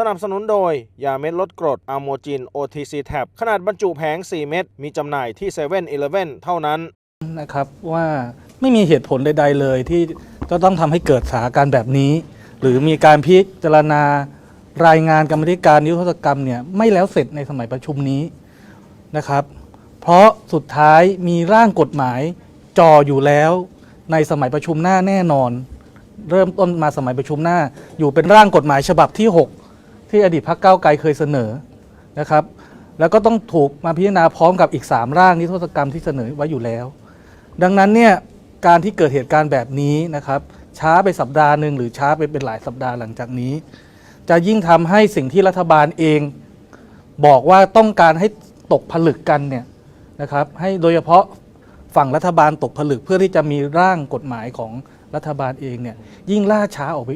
สนับสนุนโดย ยาเม็ดลดกรดอะโมจิน OTC Tab ขนาดบรรจุแผง 4 เม็ดมีจำหน่ายที่7 e เ e ่ e อเท่านั้น นะครับว่าไม่มีเหตุผลใด ๆ เลยที่จะต้องทำให้เกิดสถานการณ์แบบนี้ หรือมีการพิจารณารายงานกรรมธิการนิรโทษกรรมเนี่ยไม่แล้วเสร็จในสมัยประชุมนี้นะครับ เพราะสุดท้ายมีร่างกฎหมายจ่ออยู่แล้วในสมัยประชุมหน้าแน่นอน เริ่มต้นมาสมัยประชุมหน้า อยู่เป็นร่างกฎหมายฉบับที่ 6 ที่อดีตพรรคก้าวไกลเคยเสนอนะครับ แล้วก็ต้องถูกมาพิจารณาพร้อมกับอีก 3 ร่างนิรโทษกรรมที่เสนอไว้อยู่แล้ว ดังนั้นเนี่ยการที่เกิดเหตุการณ์แบบนี้นะครับ ช้าไปสัปดาห์หนึ่งหรือช้าไปเป็นหลายสัปดาห์หลังจากนี้ จะยิ่งทำให้สิ่งที่รัฐบาลเอง บอกว่าต้องการให้ตกผลึกกันเนี่ยนะครับ ให้โดยเฉพาะฝั่งรัฐบาลตกผลึกเพื่อที่จะมีร่างกฎหมายของรัฐบาลเองเนี่ยยิ่งล่าช้าออกไป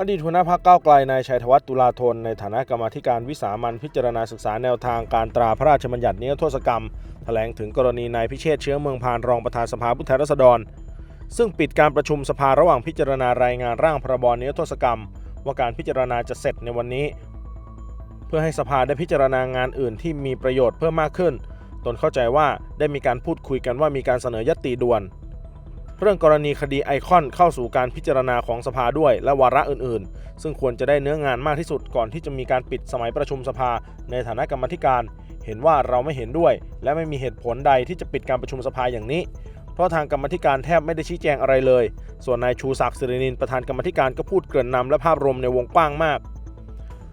อดีตหัวหน้าพักเก้าไกลนายชัยธวัฒน์ตุลาธนในฐานะกรรมธิการวิสามันพิจารณาศึกษาแนวทางการตราพระราชบัญญัตินิรโทษกรรม แถลงถึงกรณีนายพิเชษเชื้อเมืองพานรองประธานสภาผู้แทนราษฎร ซึ่งปิดการประชุมสภาระหว่างพิจารณารายงานร่างพรบนิรโทษกรรม ว่าการพิจารณาจะเสร็จในวันนี้ เพื่อให้สภาได้พิจารณางานอื่นที่มีประโยชน์เพิ่มมากขึ้น ตนเข้าใจว่าได้มีการพูดคุยกันว่ามีการเสนอยติด่วน เรื่องกรณีคดีไอคอนเข้าสู่การพิจารณาของสภาด้วยและวาระอื่นๆ ซึ่งควรจะได้เนื้องานมากที่สุดก่อนที่จะมีการปิดสมัยประชุมสภาในฐานะกรรมธิการ เห็นว่าเราไม่เห็นด้วย และไม่มีเหตุผลใดที่จะปิดการประชุมสภาอย่างนี้ เพราะทางกรรมธิการแทบไม่ได้ชี้แจงอะไรเลย ส่วนนายชูศักดิ์สิรินินประธานกรรมธิการก็พูดเกริ่นนำและภาพรวมในวงกว้างมาก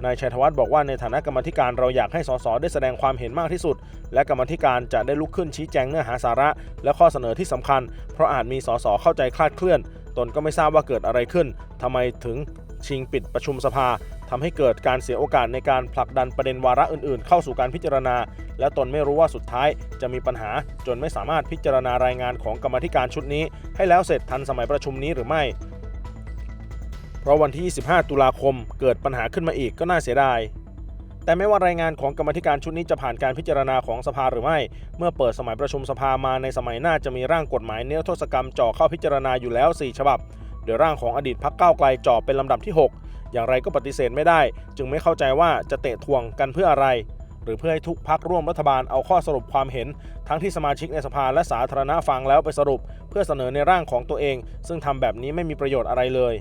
นายชัยธวัฒน์บอกว่าในฐานะกรรมธิการเราอยากให้สสได้แสดงความเห็นมากที่สุด และกรรมธิการจะได้ลุกขึ้นชี้แจงเนื้อหาสาระ และข้อเสนอที่สำคัญ เพราะอาจมีสสเข้าใจคลาดเคลื่อน ตนก็ไม่ทราบว่าเกิดอะไรขึ้นทำไมถึงชิงปิดประชุมสภาทำให้เกิดการเสียโอกาสในการผลักดันประเด็นวาระอื่นๆ เข้าสู่การพิจารณา และตนไม่รู้ว่าสุดท้ายจะมีปัญหา จนไม่สามารถพิจารณารายงานของกรรมธิการชุดนี้ ให้แล้วเสร็จทันสมัยประชุมนี้หรือไม่ เพราะวันที่ 25 ตุลาคมเกิดปัญหาขึ้นมาอีกก็น่าเสียดาย แต่ไม่ว่ารายงานของกรรมธิการชุดนี้จะผ่านการพิจารณาของสภาหรือไม่ เมื่อเปิดสมัยประชุมสภามาในสมัยหน้าจะมีร่างกฎหมายเนิรโทษกรรมจ่อเข้าพิจารณาอยู่แล้ว 4 ฉบับ โดยร่างของอดีตพักเก้าไกลจ่อเป็นลำดับที่ 6 อย่างไรก็ปฏิเสธไม่ได้ จึงไม่เข้าใจว่าจะเตะทวงกันเพื่ออะไร หรือเพื่อให้ทุกพักร่วมรัฐบาลเอาข้อสรุปความเห็น ทั้งที่สมาชิกในสภาและสาธารณะฟังแล้วไปสรุป เพื่อเสนอในร่างของตัวเอง ซึ่งทำแบบนี้ไม่มีประโยชน์อะไรเลย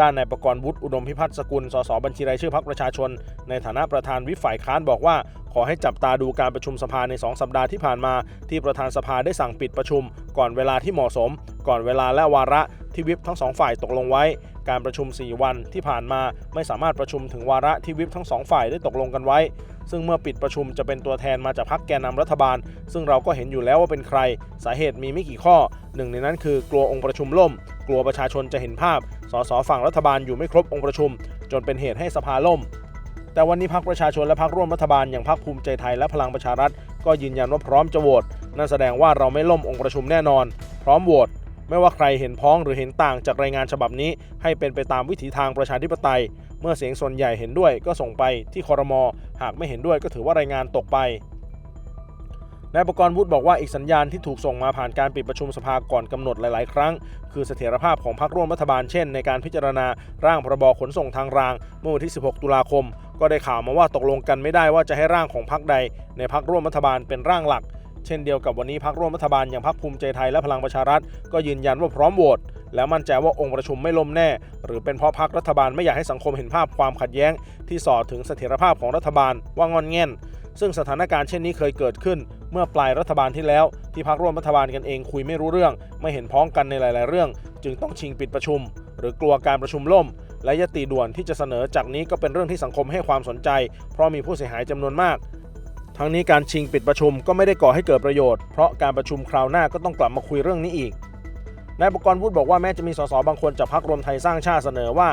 ด้านนายประกรณ์วุฒิอุดมพิพัฒน์สกุล สสบัญชีรายชื่อพรรคประชาชน ในฐานะประธานวิฝ่ายค้านบอกว่า ขอให้จับตาดูการประชุมสภาใน 2 สัปดาห์ที่ผ่านมา ที่ประธานสภาได้สั่งปิดประชุม ก่อนเวลาที่เหมาะสม ก่อนเวลาและวาระที่วิปทั้งสองฝ่ายตกลงไว้ การประชุม 4 วันที่ผ่านมาไม่สามารถประชุมถึงวาระที่วิปทั้งสองฝ่ายได้ตกลงกันไว้ ซึ่งเมื่อปิดประชุมจะเป็นตัวแทนมาจากพรรคแกนนำรัฐบาล ซึ่งเราก็เห็นอยู่แล้วว่าเป็นใคร สาเหตุมีไม่กี่ข้อ หนึ่งในนั้นคือกลัวองค์ประชุมล่ม กลัวประชาชนจะเห็นภาพ สสฝั่งรัฐบาลอยู่ไม่ครบองค์ประชุม จนเป็นเหตุให้สภาล่ม แต่วันนี้พรรคประชาชนและพรรคร่วมรัฐบาลอย่างพรรคภูมิใจไทยและพลังประชารัฐ ก็ยืนยันว่าพร้อมจะโหวตนั่นแสดงว่าเราไม่ล่มองค์ประชุมแน่นอน พร้อมโหวตไม่ว่าใครเห็นพ้องหรือเห็นต่างจากรายงานฉบับนี้ ให้เป็นไปตามวิถีทางประชาธิปไตย เมื่อเสียงส่วนใหญ่เห็นด้วยก็ส่งไปที่คอรมอหากไม่เห็นด้วยก็ถือว่ารายงานตกไป นายประกรณ์วุฒิบอกว่าอีกสัญญาณที่ถูกส่งมาผ่านการปิดประชุมสภาก่อนกำหนดหลาย ๆ ครั้ง คือเสถียรภาพของพรรคร่วมรัฐบาลเช่น ในการพิจารณาร่างพรบขนส่งทางราง เมื่อวันที่ 16 ตุลาคม ก็ได้ข่าวมาว่าตกลงกันไม่ได้ว่าจะให้ร่างของพรรคใด ในพรรคร่วมรัฐบาลเป็นร่างหลัก เช่นเดียวกับวันนี้พรรคร่วมรัฐบาลอย่างพรรคภูมิใจไทยและพลังประชารัฐก็ยืนยันว่าพร้อมโหวตและมั่นใจว่าองค์ประชุมไม่ล่มแน่ หรือเป็นเพราะพรรครัฐบาลไม่อยากให้สังคมเห็นภาพความขัดแย้ง ที่ส่อถึงเสถียรภาพของรัฐบาลว่างอนแง่น ซึ่งสถานการณ์เช่นนี้เคยเกิดขึ้น เมื่อปลายรัฐบาลที่แล้ว ที่พรรคร่วมรัฐบาลกันเองคุยไม่รู้เรื่อง ไม่เห็นพ้องกันในหลาย ๆ เรื่อง จึงต้องชิงปิดประชุม หรือกลัวการประชุมล่ม และยติด่วนที่จะเสนอจากนี้ก็เป็นเรื่องที่สังคมให้ความสนใจ เพราะมีผู้เสียหายจำนวนมากทั้งนี้การชิงปิดประชุมก็ไม่ได้ก่อให้เกิดประโยชน์ เพราะการประชุมคราวหน้าก็ต้องกลับมาคุยเรื่องนี้อีก นายประกรณ์วุฒิบอกว่าแม้จะมีสสบางคนจากพรรครวมไทยสร้างชาติเสนอว่า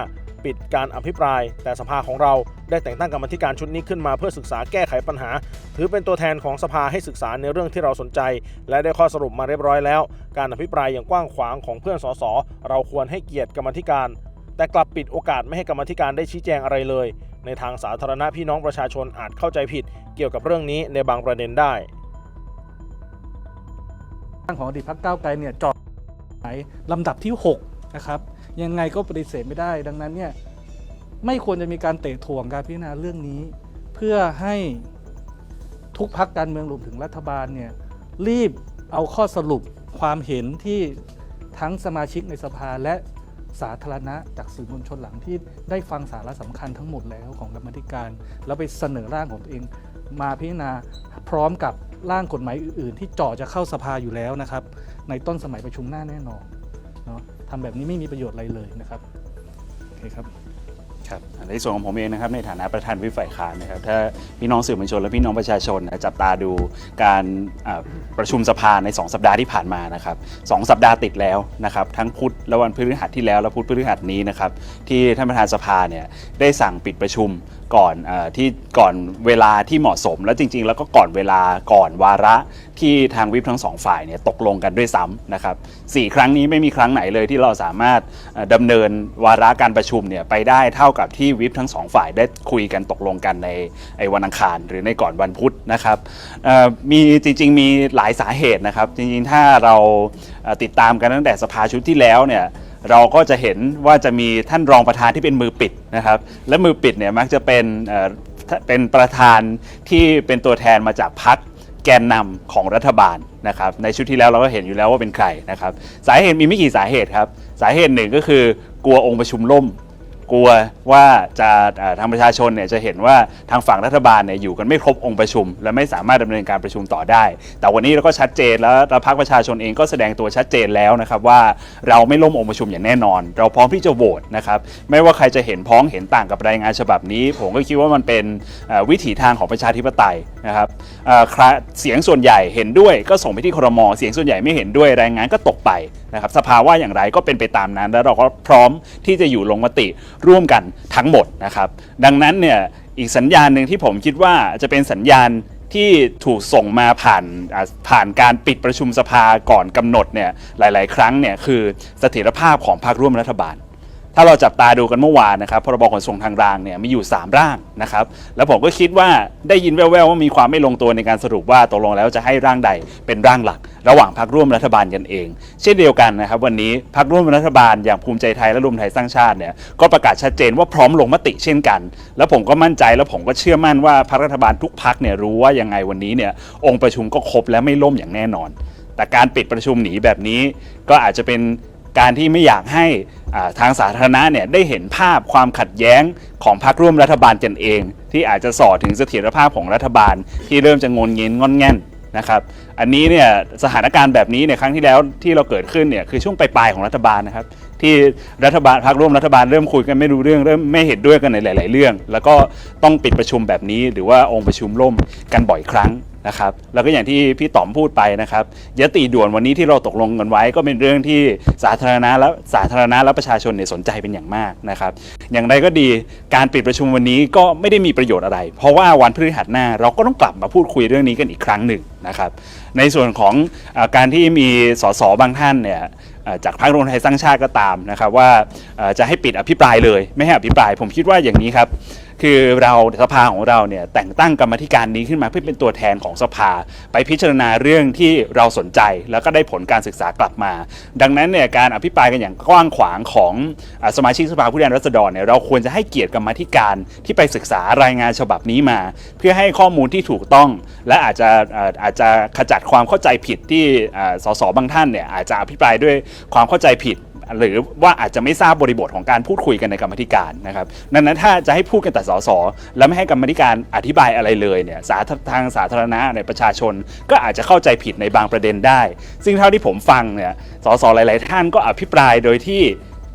ปิดการอภิปราย แต่สภาของเรา ได้แต่งตั้งกรรมธิการชุดนี้ขึ้นมาเพื่อศึกษาแก้ไขปัญหา ถือเป็นตัวแทนของสภาให้ศึกษาในเรื่องที่เราสนใจ และได้ข้อสรุปมาเรียบร้อยแล้ว การอภิปรายอย่างกว้างขวางของเพื่อนสสเราควรให้เกียรติกรรมธิการ แต่กลับปิดโอกาสไม่ให้กรรมธิการได้ชี้แจงอะไรเลย ในทางสาธารณะพี่น้องประชาชนอาจเข้าใจผิด เกี่ยวกับเรื่องนี้ในบางประเด็นได้ร่างของอดีตพักเก้าไกลเนี่ยจอดหมายลำดับที่ 6 นะครับ ยังไงก็ปฏิเสธไม่ได้ดังนั้นเนี่ย ไม่ควรจะมีการเตะถ่วงการพิจารณาเรื่องนี้ เพื่อให้ทุกพักการเมืองรวมถึงรัฐบาลเนี่ยรีบเอาข้อสรุปความเห็นที่ทั้งสมาชิกในสภาและสาธารณะจากสื่อมวลชนหลังที่ได้ฟังสาระสำคัญทั้งหมดแล้วของกรรมธิการ แล้วไปเสนอร่างของตัวเอง มาพิจารณาพร้อมกับร่างกฎหมายอื่น ๆ ที่เจ่อจะเข้าสภาอยู่แล้วนะครับ ในต้นสมัยประชุมหน้าแน่นอนเนาะทำแบบนี้ไม่มีประโยชน์อะไรเลยนะครับโอเคครับ ครับ ในส่วนของผมเองนะครับในฐานะประธานวิปฝ่ายค้านนะครับถ้าพี่น้องสื่อมวลชนและพี่น้องประชาชนนะจับตาดูการอ่าประชุมสภาใน 2 สัปดาห์ที่ผ่านมานะครับสองสัปดาห์ติดแล้วนะครับทั้งพุธและวันพฤหัสที่แล้วและพุธพฤหัสนี้นะครับที่ท่านประธานสภาเนี่ยได้สั่งปิดประชุมก่อนอที่ก่อนเวลาที่เหมาะสม แล้วจริง ๆ แล้วก็ก่อนเวลาก่อนวาระที่ทางวิปทั้งสองฝ่ายเนี่ยตกลงกันด้วยซ้ำนะครับสี่ครั้งนี้ไม่มีครั้งไหนเลยที่เราสามารถเอ่อดำเนินวาระการประชุมเนี่ยไปได้เท่ากับที่วิปทั้งสองฝ่ายได้คุยกันตกลงกันในไอ้วันอังคาร หรือในก่อนวันพุธนะครับมีจริง ๆ มีหลายสาเหตุนะครับ จริง ๆ ถ้าเราติดตามกันตั้งแต่สภาชุดที่แล้วเนี่ยเราก็จะเห็นว่าจะมีท่านรองประธานที่เป็นมือปิดนะครับ และมือปิดเนี่ยมักจะเป็นเป็นประธานที่เป็นตัวแทนมาจากพรรคแกนนำของรัฐบาลนะครับในชุดที่แล้วเราก็เห็นอยู่แล้วว่าเป็นใครนะครับ สาเหตุมีไม่กี่สาเหตุครับ สาเหตุหนึ่งก็คือกลัวองค์ประชุมล่ม กลัวว่าจะทางประชาชนเนี่ยจะเห็นว่าทางฝั่งรัฐบาลเนี่ยอยู่กันไม่ครบองค์ประชุม และไม่สามารถดำเนินการประชุมต่อได้ แต่วันนี้เราก็ชัดเจนแล้วพรรคประชาชนเองก็แสดงตัวชัดเจนแล้วนะครับว่าเราไม่ล่มองค์ประชุมอย่างแน่นอน เราพร้อมที่จะโหวตนะครับไม่ว่าใครจะเห็นพ้องเห็นต่างกับรายงานฉบับนี้ ผมก็คิดว่ามันเป็นวิถีทางของประชาธิปไตยนะครับเอ่อคราเสียงส่วนใหญ่เห็นด้วยก็ส่งไปที่ครมเสียงส่วนใหญ่ไม่เห็นด้วยรายงานก็ตกไปนะครับสภาว่าอย่างไรก็เป็นไปตามนั้น แล้วเราก็พร้อมที่จะอยู่ลงมติร่วมกันทั้งหมดนะครับ ดังนั้นเนี่ยอีกสัญญาณหนึ่งที่ผมคิดว่าจะเป็นสัญญาณที่ถูกส่งมาผ่านผ่านการปิดประชุมสภาก่อนกำหนดเนี่ยหลาย ๆ ครั้งเนี่ยคือเสถียรภาพของพรรคร่วมรัฐบาล ถ้าเราจับตาดูกันเมื่อวานนะครับพรบขนส่งทางรางเนี่ยมีอยู่ 3 ร่างนะครับแล้วผมก็คิดว่าได้ยินแว่วๆว่ามีความไม่ลงตัวในการสรุปว่าตกลงแล้วจะให้ร่างใดเป็นร่างหลัก ระหว่างพรรคร่วมรัฐบาลกันเอง เช่นเดียวกันนะครับวันนี้พรรคร่วมรัฐบาลอย่างภูมิใจไทยและรวมไทยสร้างชาติเนี่ยก็ประกาศชัดเจนว่าพร้อมลงมติเช่นกัน แล้วผมก็มั่นใจแล้วผมก็เชื่อมั่นว่าพรรครัฐบาลทุกพรรคเนี่ยรู้ว่ายังไงวันนี้เนี่ยองค์ประชุมก็ครบและไม่ล่มอย่างแน่นอนแต่การปิดประชุมหนีแบบนี้ก็อาจจะเป็น การที่ไม่อยากให้ทางสาธารณะเนี่ยได้เห็นภาพความขัดแย้งของพรรคร่วมรัฐบาลกันเอง ที่อาจจะส่อถึงเสถียรภาพของรัฐบาลที่เริ่มจะงนเงินงอนแง่นนะครับอันนี้เนี่ยสถานการณ์แบบนี้เนี่ยครั้งที่แล้วที่เราเกิดขึ้นเนี่ยคือช่วงปลายๆของรัฐบาลนะครับที่รัฐบาลพรรคร่วมรัฐบาลเริ่มคุยกันไม่รู้เรื่องเริ่มไม่เห็นด้วยกันในหลาย ๆ เรื่อง แล้วก็ต้องปิดประชุมแบบนี้ หรือว่าองค์ประชุมล่มกันบ่อยครั้ง นะครับแล้วก็อย่างที่พี่ต๋อมพูดไปนะครับยติด่วนวันนี้ที่เราตกลงกันไว้ ก็เป็นเรื่องที่สาธารณะและสาธารณะและประชาชนเนี่ยสนใจเป็นอย่างมากนะครับอย่างไรก็ดีการปิดประชุมวันนี้ก็ไม่ได้มีประโยชน์อะไร เพราะว่าวันพฤหัสหน้าเราก็ต้องกลับมาพูดคุยเรื่องนี้กันอีกครั้งหนึ่งนะครับในส่วนของอการที่มีสสบางท่านเนี่ยจากพรรครวมไทยสร้างชาติก็ตามนะครับว่าจะให้ปิดอภิปรายเลย ไม่ให้อภิปราย ผมคิดว่าอย่างนี้ครับ คือเราสภาของเราเนี่ยแต่งตั้งกรรมธิการนี้ขึ้นมาเพื่อเป็นตัวแทนของสภา ไปพิจารณาเรื่องที่เราสนใจแล้วก็ได้ผลการศึกษากลับมา ดังนั้นเนี่ยการอภิปรายกันอย่างกว้างขวางของอสมาชิกสภาผู้แทนราษฎรเนี่ยเราควรจะให้เกียรติกรรมธิการที่ไปศึกษารายงานฉบับนี้มา เพื่อให้ข้อมูลที่ถูกต้อง และอาจจะอาจจะขจัดความเข้าใจผิดที่สสบางท่านเนี่ยอาจจะอภิปรายด้วยความเข้าใจผิด หรือว่าอาจจะไม่ทราบบริบทของการพูดคุยกันในกรรมธิการนะครับดังนั้นถ้าจะให้พูดกันแต่สสแล้วไม่ให้กรรมธิการอธิบายอะไรเลยเนี่ยสาทางสาธารณะในประชาชน ก็อาจจะเข้าใจผิดในบางประเด็นได้ ซึ่งเท่าที่ผมฟังเนี่ยสสหลาย ๆ ท่านก็อภิปรายโดยที่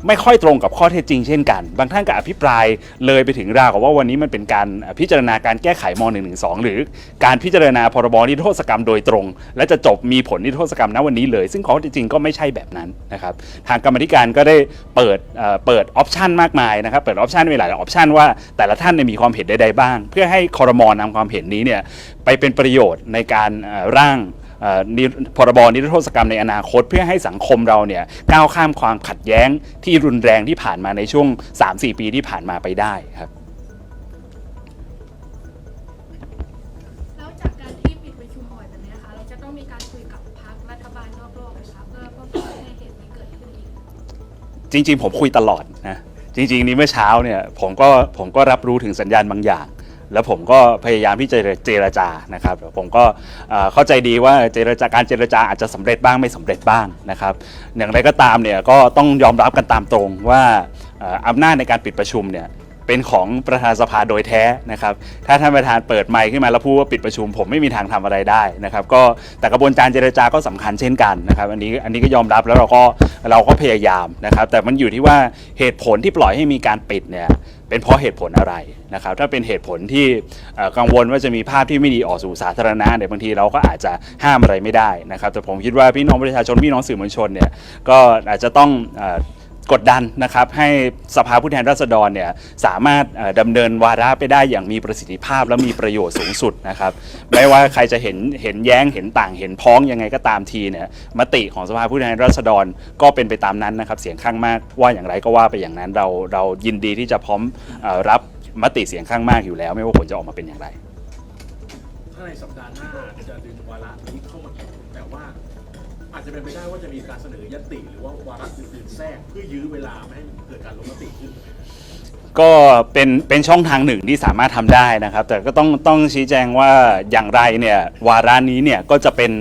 ไม่ค่อยตรงกับข้อเท็จจริงเช่นกัน บางท่านก็อภิปรายเลยไปถึงราวกับว่าวันนี้มันเป็นการพิจารณาการแก้ไขม .112 หรือการพิจารณาพรบนิรโทษกรรมโดยตรง และจะจบมีผลนิรโทษกรรมณวันนี้เลย ซึ่งข้อเท็จจริงก็ไม่ใช่แบบนั้นนะครับทางกรรมธิการก็ได้เปิดเปิดออปชันมากมายนะครับเปิดออปชันไว้หลายออปชันว่าแต่ละท่านนมีความเห็นใดๆบ้าง เพื่อให้คอรมอนำความเห็นนี้เนี่ยไปเป็นประโยชน์ในการร่าง พรบนิรโทษกรรมในอนาคต เพื่อให้สังคมเราเนี่ยก้าวข้ามความขัดแย้งที่รุนแรงที่ผ่านมาในช่วง 3-4 ปีที่ผ่านมาไปได้ครับแล้วจากการที่ปิดประชุมบ่อยแบบนี้นะคะเราจะต้องต้องมีการคุยกับพรรครัฐบาลนอกโลกไหมคะเพื่อเพื่อไม่ให้เหตุนี้เกิดขึ้นอีกจริงๆ ผมคุยตลอดนะจริงๆ นี่เมื่อเช้าเนี่ยผมก็ผมก็รับรู้ถึงสัญญาณบางอย่าง แล้วผมก็พยายามที่จะเจรจานะครับผมก็เข้าใจดีว่าเจรจาการเจรจาอาจจะสำเร็จบ้างไม่สำเร็จบ้างนะครับ อย่างไรก็ตามเนี่ยก็ต้องยอมรับกันตามตรงว่าอ่ออำนาจในการปิดประชุมเนี่ยเป็นของประธานสภาโดยแท้นะครับ ถ้าท่านประธานเปิดไมค์ขึ้นมาแล้วพูดว่าปิดประชุม ผมไม่มีทางทำอะไรได้นะครับ ก็แต่กระบวนการเจรจาก็สำคัญเช่นกันนะครับ อันนี้อันนี้ก็ยอมรับแล้วเราก็เราก็พยายามนะครับ แต่มันอยู่ที่ว่าเหตุผลที่ปล่อยให้มีการปิดเนี่ย เป็นเพราะเหตุผลอะไรนะครับถ้าเป็นเหตุผลที่กังวลว่าจะมีภาพที่ไม่ดีออกสู่สาธารณะเนี่ยบางทีเราก็อาจจะห้ามอะไรไม่ได้นะครับแต่ผมคิดว่าพี่น้องประชาชนพี่น้องสื่อมวลชนเนี่ยก็อาจจะต้องอ กดดันนะครับให้สภาผู้แทนราษฎรเนี่ยสามารถเอ่อดำเนินวาระไปได้อย่างมีประสิทธิภาพและมีประโยชน์สูงสุดนะครับไม่ว่าใครจะเห็นเห็นแย้งเห็นต่างเห็นพ้องยังไงก็ตามทีเนี่ยมติของสภาผู้แทนราษฎรก็เป็นไปตามนั้นนะครับเสียงข้างมากว่าอย่างไรก็ว่าไปอย่างนั้นเราเรายินดีที่จะพร้อมรับมติเสียงข้างมากอยู่แล้ว ไม่ว่าผลจะออกมาเป็นอย่างไรถ้าในสัปดาห์หน้าจะดึงวาระนี้เข้ามาแต่ว่า อาจจะเป็นไปได้ว่าจะมีการเสนอยติหรือว่าวาระอื่นๆแทรกเพื่อยื้อเวลาไม่ให้เกิดการลงมติขึ้น ก็เป็นเป็นช่องทางหนึ่งที่สามารถทำได้นะครับ แต่ก็ต้องต้องชี้แจงว่าอย่างไรเนี่ยวาระนี้เนี่ยก็จะเป็น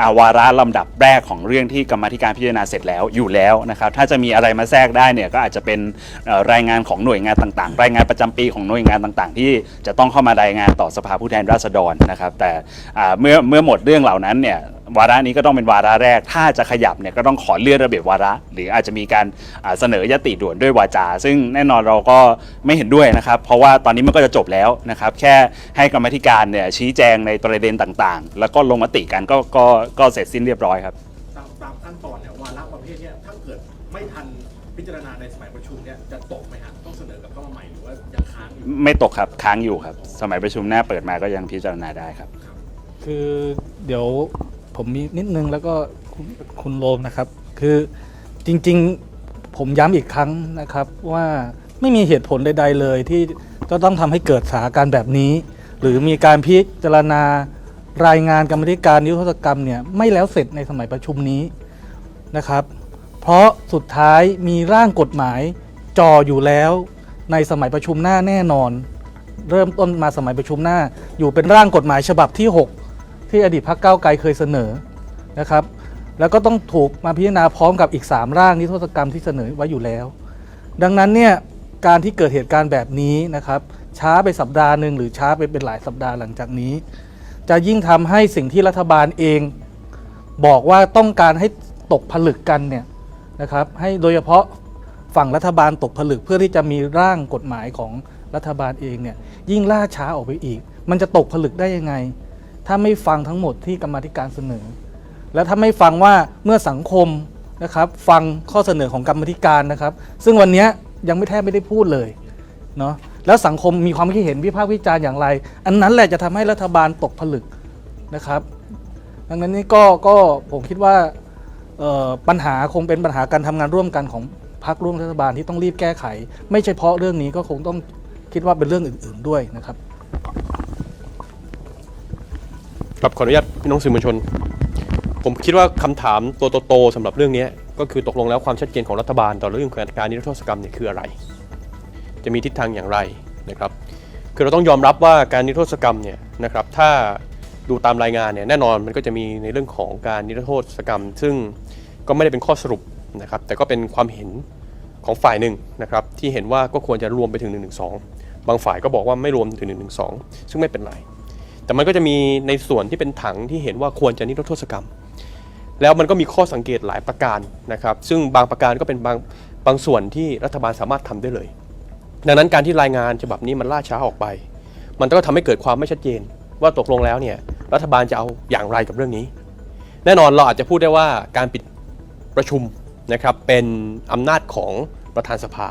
อ่าวาระลำดับแรกของเรื่องที่กรรมาธิการพิจารณาเสร็จแล้วอยู่แล้วนะครับ ถ้าจะมีอะไรมาแทรกได้เนี่ยก็อาจจะเป็นเอ่อรายงานของหน่วยงานต่างๆ รายงานประจำปีของหน่วยงานต่างๆ ที่จะต้องเข้ามารายงานต่อสภาผู้แทนราษฎรนะครับ แต่อ่าเมื่อเมื่อหมดเรื่องเหล่านั้นเนี่ย วาระนี้ก็ต้องเป็นวาระแรก ถ้าจะขยับเนี่ยก็ต้องขอเลื่อนระเบียบวาระ หรืออาจจะมีการอ่าเสนอยติด่วนด้วยวาจา ซึ่งแน่นอนเราก็ไม่เห็นด้วยนะครับ เพราะว่าตอนนี้มันก็จะจบแล้วนะครับ แค่ให้กรรมาธิการเนี่ยชี้แจงในประเด็นต่างๆ แล้วก็ลงมติกันก็ก็ก็เสร็จสิ้นเรียบร้อยครับตามตามขั้นตอนเนี่ยวาระประเภทเนี้ยถ้าเกิดไม่ทันพิจารณาในสมัยประชุมเนี่ยจะตกไหมฮะต้องเสนอกลับเข้ามาใหม่หรือว่ายังค้างอยู่ไม่ตกครับค้างอยู่ครับ สมัยประชุมหน้าเปิดมาก็ยังพิจารณาได้ครับ คือเดี๋ยว ผมมีนิดนึงแล้วก็คุณคุณโรมนะครับ คือจริงๆผมย้ำอีกครั้งนะครับว่าไม่มีเหตุผลใด ๆ เลยที่จะต้องทำให้เกิดสถานการณ์แบบนี้ หรือมีการพิจารณารายงานกรรมธิการนิรโทษกรรมเนี่ยไม่แล้วเสร็จในสมัยประชุมนี้นะครับ เพราะสุดท้ายมีร่างกฎหมายจ่ออยู่แล้วในสมัยประชุมหน้าแน่นอน เริ่มต้นมาสมัยประชุมหน้า อยู่เป็นร่างกฎหมายฉบับที่ 6 ที่อดีตพรรคก้าวไกลเคยเสนอนะครับ แล้วก็ต้องถูกมาพิจารณาพร้อมกับอีก 3 ร่างนิรโทษกรรมที่เสนอไว้อยู่แล้ว ดังนั้นเนี่ยการที่เกิดเหตุการณ์แบบนี้นะครับ ช้าไปสัปดาห์หนึ่งหรือช้าไปเป็นหลายสัปดาห์หลังจากนี้ จะยิ่งทำให้สิ่งที่รัฐบาลเอง บอกว่าต้องการให้ตกผลึกกันเนี่ยนะครับ ให้โดยเฉพาะฝั่งรัฐบาลตกผลึกเพื่อที่จะมีร่างกฎหมายของรัฐบาลเองเนี่ยยิ่งล่าช้าออกไปอีก มันจะตกผลึกได้ยังไง ถ้าไม่ฟังทั้งหมดที่กรรมธิการเสนอ และถ้าไม่ฟังว่าเมื่อสังคมนะครับ ฟังข้อเสนอของกรรมธิการนะครับ ซึ่งวันนี้ยังไม่แทบไม่ได้พูดเลยเนาะแล้วสังคมมีความคิดเห็นวิพากษ์วิจารณ์อย่างไร อันนั้นแหละจะทำให้รัฐบาลตกผลึกนะครับ ดังนั้นนี่ก็ก็ผมคิดว่าปัญหาคงเป็นปัญหาการทำงานร่วมกันของพรรคร่วมรัฐบาลที่ต้องรีบแก้ไข ไม่เฉพาะเรื่องนี้ก็คงต้องคิดว่าเป็นเรื่องอื่น ๆด้วยนะครับ ครับขออนุญาตพี่น้องสื่อมวลชน ผมคิดว่าคำถามตัวโตๆสำหรับเรื่องนี้ก็คือตกลงแล้วความชัดเจนของรัฐบาล ต่อเรื่องการนิรโทษกรรมเนี่ยคืออะไร จะมีทิศทางอย่างไรนะครับ คือเราต้องยอมรับว่าการนิรโทษกรรมเนี่ยนะครับ ถ้าดูตามรายงานเนี่ยแน่นอนมันก็จะมีในเรื่องของการนิรโทษกรรม ซึ่งก็ไม่ได้เป็นข้อสรุปนะครับ แต่ก็เป็นความเห็นของฝ่ายหนึ่งนะครับที่เห็นว่าก็ควรจะรวมไปถึง1นึบางฝ่ายก็บอกว่าไม่รวมถึง1นึซึ่งไม่เป็นไร แต่มันก็จะมีในส่วนที่เป็นถังที่เห็นว่าควรจะนิรโทษกรรม แล้วมันก็มีข้อสังเกตหลายประการนะครับ ซึ่งบางประการก็เป็นบางบางส่วนที่รัฐบาลสามารถทำได้เลย ดังนั้นการที่รายงานฉบับนี้มันล่าช้าออกไป มันก็ทำให้เกิดความไม่ชัดเจน ว่าตกลงแล้วเนี่ยรัฐบาลจะเอาอย่างไรกับเรื่องนี้ แน่นอนเราอาจจะพูดได้ว่าการปิดประชุมนะครับเป็นอำนาจของประธานสภา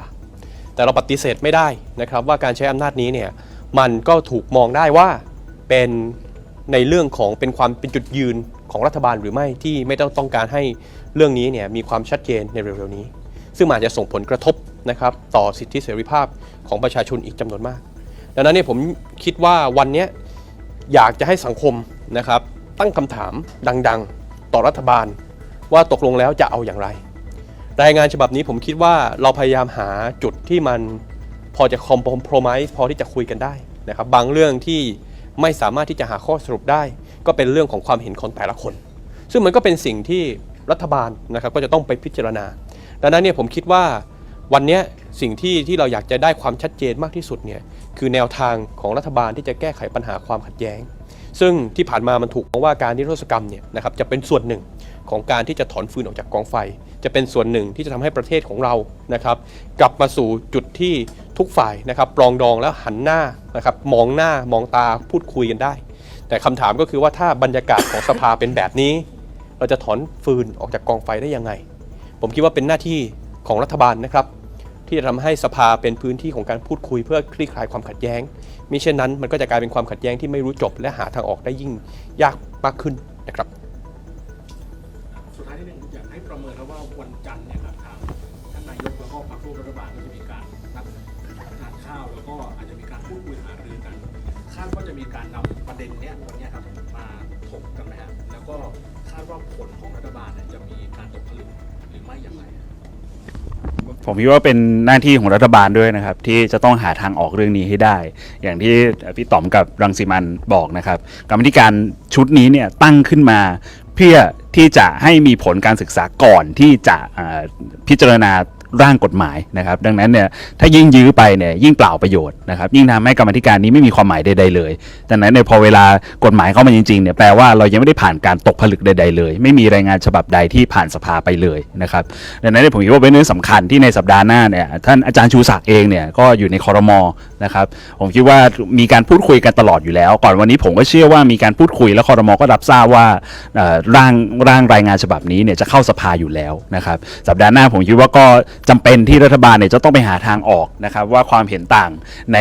แต่เราปฏิเสธไม่ได้นะครับว่าการใช้อำนาจนี้เนี่ยมันก็ถูกมองได้ว่า เป็นในเรื่องของเป็นความเป็นจุดยืนของรัฐบาลหรือไม่ที่ไม่ต้องต้องการให้เรื่องนี้เนี่ยมีความชัดเจนในเร็วๆนี้ ซึ่งอาจจะส่งผลกระทบนะครับต่อสิทธิเสรีภาพของประชาชนอีกจำนวนมาก ดังนั้นเนี่ยผมคิดว่าวันนี้อยากจะให้สังคมนะครับตั้งคำถามดัง ๆ ต่อรัฐบาลว่าตกลงแล้วจะเอาอย่างไร รายงานฉบับนี้ผมคิดว่าเราพยายามหาจุดที่มันพอจะคอมโพรไมซ์พอที่จะคุยกันได้นะครับบางเรื่องที่ ไม่สามารถที่จะหาข้อสรุปได้ ก็เป็นเรื่องของความเห็นของแต่ละคน ซึ่งมันก็เป็นสิ่งที่รัฐบาลนะครับก็จะต้องไปพิจารณา ดังนั้นเนี่ยผมคิดว่าวันนี้สิ่งที่ที่เราอยากจะได้ความชัดเจนมากที่สุดเนี่ยคือแนวทางของรัฐบาลที่จะแก้ไขปัญหาความขัดแย้ง ซึ่งที่ผ่านมามันถูกมองว่าการนิรโทษกรรมเนี่ยนะครับจะเป็นส่วนหนึ่งของการที่จะถอนฟืนออกจากกองไฟ จะเป็นส่วนหนึ่งที่จะทำให้ประเทศของเรานะครับ กลับมาสู่จุดที่ ทุกฝ่ายนะครับปรองดองแล้วหันหน้านะครับมองหน้ามองตาพูดคุยกันได้ แต่คำถามก็คือว่าถ้าบรรยากาศของสภาเป็นแบบนี้ เราจะถอนฟืนออกจากกองไฟได้ยังไง ผมคิดว่าเป็นหน้าที่ของรัฐบาลนะครับ ที่จะทำให้สภาเป็นพื้นที่ของการพูดคุยเพื่อคลี่คลายความขัดแย้งมิเช่นนั้นมันก็จะกลายเป็นความขัดแย้งที่ไม่รู้จบ และหาทางออกได้ยิ่งยากมากขึ้นนะครับสุดท้ายที่นึงอยากให้ประเมินแล้วว่าวันจันทร์เนี่ยครับทางท่านนายกแล้วก็พรรคร่วมรัฐบาลก็จะมีการนัด ข้าว แล้วก็อาจจะมีการพูดคุยหารือกันคาดว่าจะมีการนำประเด็นเนี้ยวันเนี้ยครับมาถกกันไหมฮะแล้วก็คาดว่าผลของรัฐบาลเนี่ยจะมีการตกผลึกหรือไม่อย่างไร ผมคิดว่าเป็นหน้าที่ของรัฐบาลด้วยนะครับ ที่จะต้องหาทางออกเรื่องนี้ให้ได้ อย่างที่พี่ต๋อมกับรังสิมันบอกนะครับกรรมธิการชุดนี้เนี่ยตั้งขึ้นมาเพื่อที่จะให้มีผลการศึกษาก่อนที่จะอ่าพิจารณา ร่างกฎหมายนะครับ ดังนั้นเนี่ยถ้ายิ่งยื้อไปเนี่ยยิ่งเปล่าประโยชน์นะครับ ยิ่งทำให้กรรมธิการนี้ไม่มีความหมายใดๆเลยดังนั้นเนี่ยพอเวลากฎหมายเข้ามาจริงๆเนี่ยแปลว่าเรายังไม่ได้ผ่านการตกผลึกใดๆเลย ไม่มีรายงานฉบับใดที่ผ่านสภาไปเลยนะครับดังนั้นเนี่ยผมคิดว่าเป็นเรื่องสำคัญที่ในสัปดาห์หน้าเนี่ยท่านอาจารย์ชูศักดิ์เองเนี่ยก็อยู่ในคอรมอนะครับผมคิดว่ามีการพูดคุยกันตลอดอยู่แล้ว ก่อนวันนี้ผมก็เชื่อว่ามีการพูดคุยแล้วคอรมอก็รับทราบว่าร่างร่างรายงานฉบับนี้เนี่ยจะเข้าสภาอยู่แล้วนะครับสัปดาห์หน้าผมคิดว่าก็จำเป็นที่รัฐบาลเนี่ยจะต้องไปหาทางออกนะครับว่าความเห็นต่างใน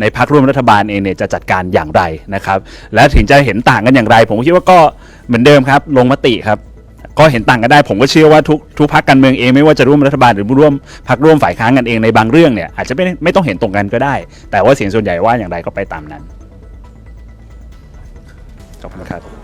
ในพรรคร่วมรัฐบาลเองเนี่ยจะจัดการอย่างไรนะครับ และถึงจะเห็นต่างกันอย่างไร ผมคิดว่าก็เหมือนเดิมครับ ลงมติครับก็เห็นต่างกันได้ผมก็เชื่อว่าทุกทุกพักการเมืองเองไม่ว่าจะร่วมรัฐบาลหรือร่วมพักร่วมฝ่ายค้านกันเองในบางเรื่องเนี่ยอาจจะไม่ไม่ต้องเห็นตรงกันก็ได้ แต่ว่าเสียงส่วนใหญ่ว่าอย่างไรก็ไปตามนั้นขอบคุณครับ